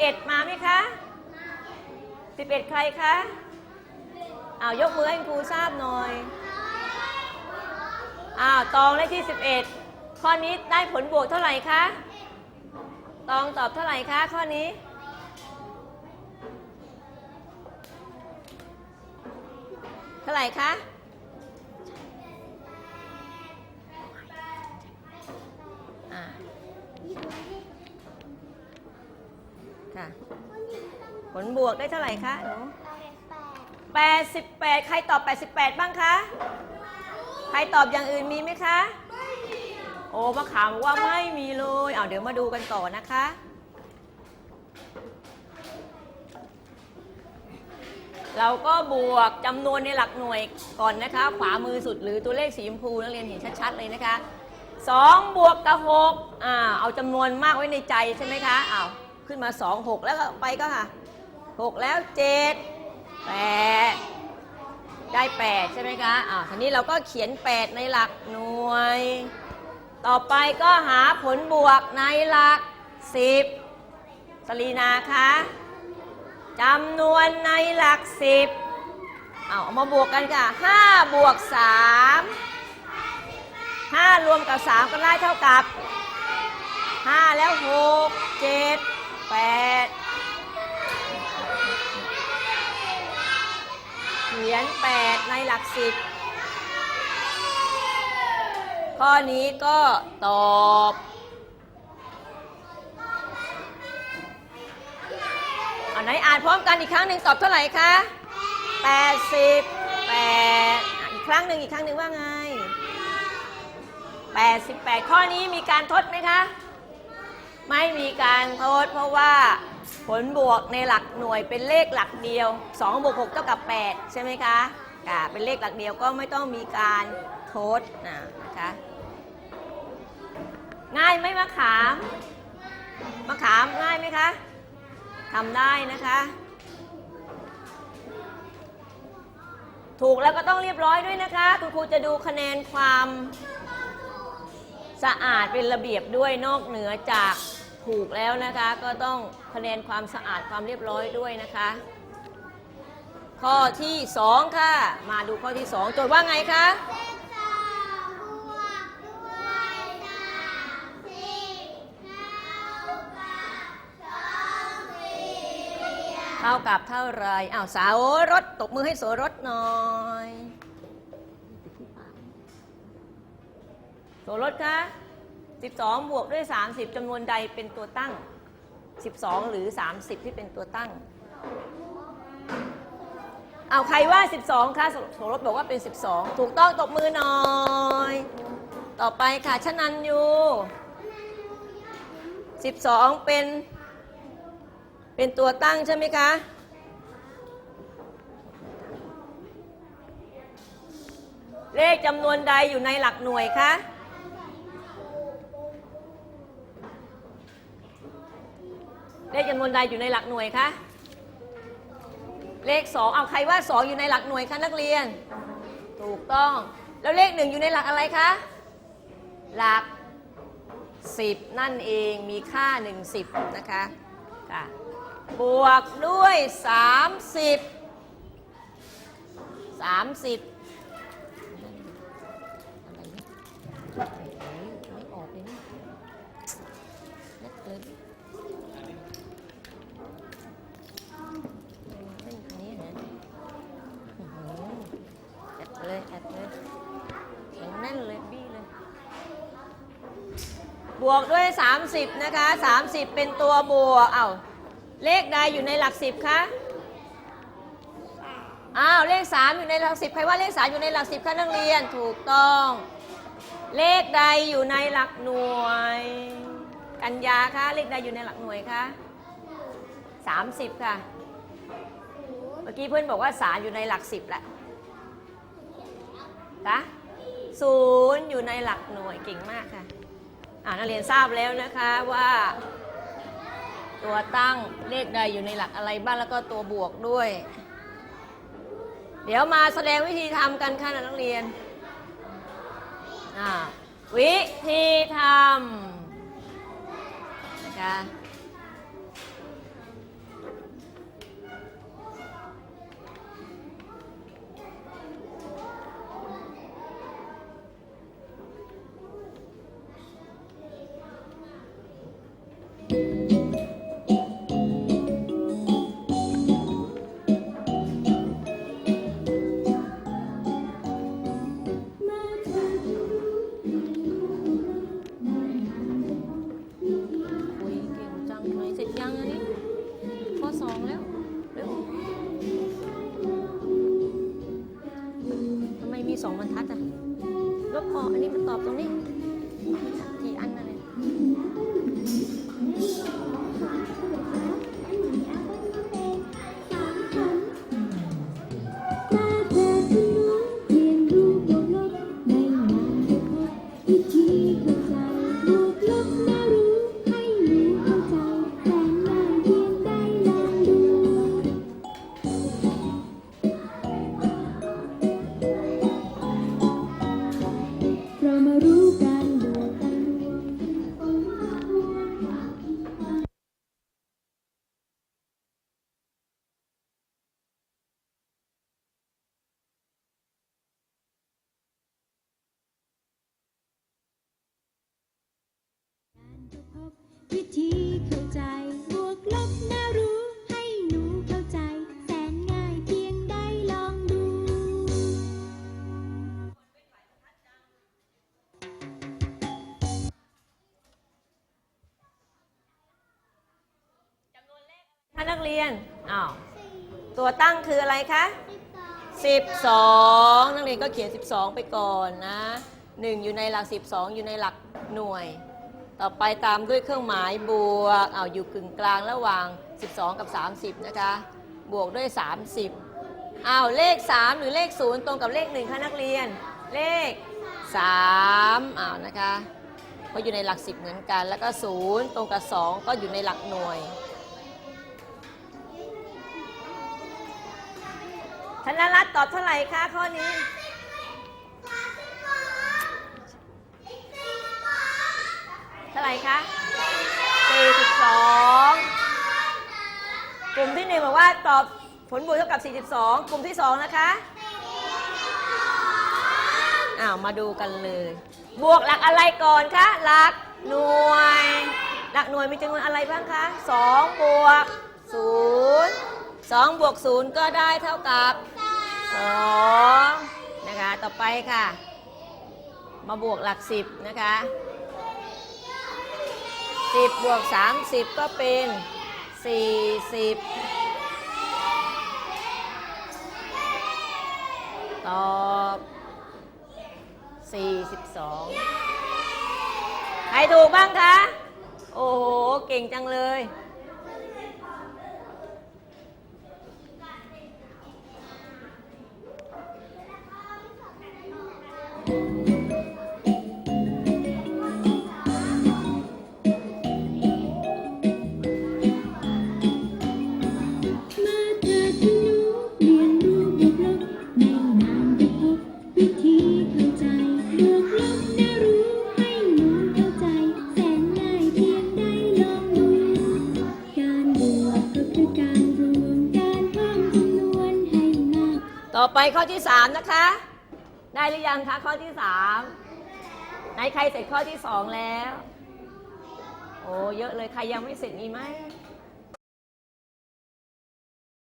11 มาไหมคะ 11 ใครคะอ้าวยกมือให้ครูทราบหน่อยอ้าวตองได้ที่ 11 ข้อนี้ได้ผลบวกเท่าไหร่คะตองตอบเท่าไหร่คะข้อนี้เท่าไหร่คะ ได้เท่าไหร่คะหนู88ใครตอบ88บ้างคะ ใครตอบอย่างอื่นมีไหมคะ โอ้มะขามบอกว่าไม่มีเลยเอาเดี๋ยวมาดูกันต่อนะคะเราก็บวกจำนวนในหลักหน่วยก่อนนะคะ ขวามือสุดหรือตัวเลขสีชมพูนักเรียนเห็นชัดๆเลยนะคะ2บวกกับ6อ่าเอาจำนวนมากไว้ในใจใช่ไหมคะอ้าวขึ้นมา 2 6 แล้วก็ไปก็ค่ะ 6แล้ว7 8ได้8ใช่ไหมคะอ่าทีนี้เราก็เขียน8ในหลักหน่วย ต่อไปก็หาผลบวกในหลัก10สลีนาคะจำนวนในหลัก10เอาเอามาบวกกันค่ะ5บวก3 5รวมกับ3ก็ได้เท่ากับ5แล้ว6 7 8 เขียน8ในหลัก10ข้อนี้ก็ตอบเอาไหนอ่านพร้อมกันอีกครั้งหนึ่งตอบเท่าไหร่คะ88อะอีกครั้งหนึ่งอีกครั้งหนึ่งว่าไง88ข้อนี้มีการทดไหมคะ ไม่มีการทดเพราะว่า ผลบวกในหลักหน่วยเป็นเลขหลักเดียว2บวก6เท่ากับ 8 ใช่ไหมคะค่ะ เป็นเลขหลักเดียวก็ไม่ต้องมีการทดนะนะคะ ง่ายไหมมะขาม มะขามง่ายไหมคะทำได้นะคะ ถูกแล้วก็ต้องเรียบร้อยด้วยนะคะ คุณครูจะดูคะแนนความสะอาดเป็นระเบียบด้วยนอกเหนือจาก ถูกแล้วนะคะ ก็ต้องคะแนนความสะอาดความเรียบร้อยด้วยนะคะ ข้อที่ 2 ค่ะ มาดูข้อที่ 2 โจทย์ว่าไงคะเท่ากับเท่าไหรอ้าวสาวรถตบมือให้โสรถหน่อยโสรถคะ 12 บวกด้วย 30จำนวนใดเป็นตัวตั้ง 12 หรือ 30 ที่เป็นตัวตั้ง เอาใครว่า 12คะโสรถบอกว่าเป็น 12 ถูกต้องตบมือหน่อย ต่อไปค่ะชนันยู12 เป็น เป็นตัวตั้งใช่ไหมคะเลขจำนวนใดอยู่ในหลักหน่วยคะ เลขจำนวนใดอยู่ในหลักหน่วยคะ เลขสองเอาใครว่าสองอยู่ในหลักหน่วยคะนักเรียน ถูกต้อง แล้วเลขหนึ่งอยู่ในหลักอะไรคะ หลักสิบนั่นเองมีค่าหนึ่งสิบนะคะค่ะบวกด้วย30 30อะไรเนี่ยไม่ออกเลยนี่เล็กเลยเล่นคันนี้นะอื้อหือแอดเลยแอดเลยแข็งแน่นเลยบี้เลย บวกด้วย 30 นะคะ 30 เป็นตัวบวกเอ้าเลขใดอยู่ในหลักสิบคะอ้าวเลข 3 อยู่ในหลักสิบใครว่าเลข3อยู่ในหลักสิบคะนักเรียนถูกต้อง เลขใดอยู่ในหลักหน่วย กัญญาคะเลขใดอยู่ในหลักหน่วยคะ30 ค่ะ เมื่อกี้เพื่อนบอกว่า3อยู่ในหลักสิบแหละคะศูนย์อยู่ในหลักหน่วยเก่งมากค่ะ อ่านักเรียนทราบแล้วนะคะว่า ตัวตั้งเลขใดอยู่ในหลักอะไรบ้างแล้วก็ตัวบวกด้วย เดี๋ยวมาแสดงวิธีทำกันค่ะนักเรียนวิธีทำ สองบรรทัดอะลบออกอันนี้มันตอบตรงนี้ วิธีเข้าใจ บวกลบน่ารู้ ให้หนูเข้าใจ แสนง่ายเพียงได้ลองดู ท่านนักเรียน อ้าว ตัวตั้งคืออะไรคะ 12 นักเรียนก็เขียน 12 ไปก่อนนะ 1 อยู่ในหลัก 12 อยู่ในหลักหน่วย ต่อไปตามด้วยเครื่องหมายบวกเอาวอยู่กึ่งกลางระหว่าง 12 กับ 30 นะคะ บวกด้วย 30อ้าวเลข 3 หรือเลข 0 ตรงกับเลข1ค่ะนักเรียน เลข3อ้าวนะคะก็อยู่ในหลัก 10 เหมือนกัน แล้วก็ 0 ตรงกับ 2 ก็อยู่ในหลักหน่วยธนรัตน์ตอบเท่าไหร่คะข้อนี้ เท่าไหร่คะ42 กลุ่มที่หนึ่งบอกว่าตอบผลบวกเท่ากับ 42 กลุ่มที่สองนะคะ อ้าว มาดูกันเลย บวกหลักอะไรก่อนคะ หลักหน่วย หลักหน่วยมีจำนวนอะไรบ้างคะ 2 บวก 0 2 บวก 0 ก็ได้เท่ากับ 2 นะคะ ต่อไปค่ะ มาบวกหลัก 10 นะคะ สิบบวกสามสิบก็เป็นสี่สิบตอบสี่สิบสองใครถูกบ้างคะ โอ้โห เก่งจังเลย ต่อไปข้อที่สามนะคะ ได้หรือยังคะข้อที่3ไหนใครเสร็จข้อที่สองแล้ว โอ้เยอะเลยใครยังไม่เสร็จมีไหม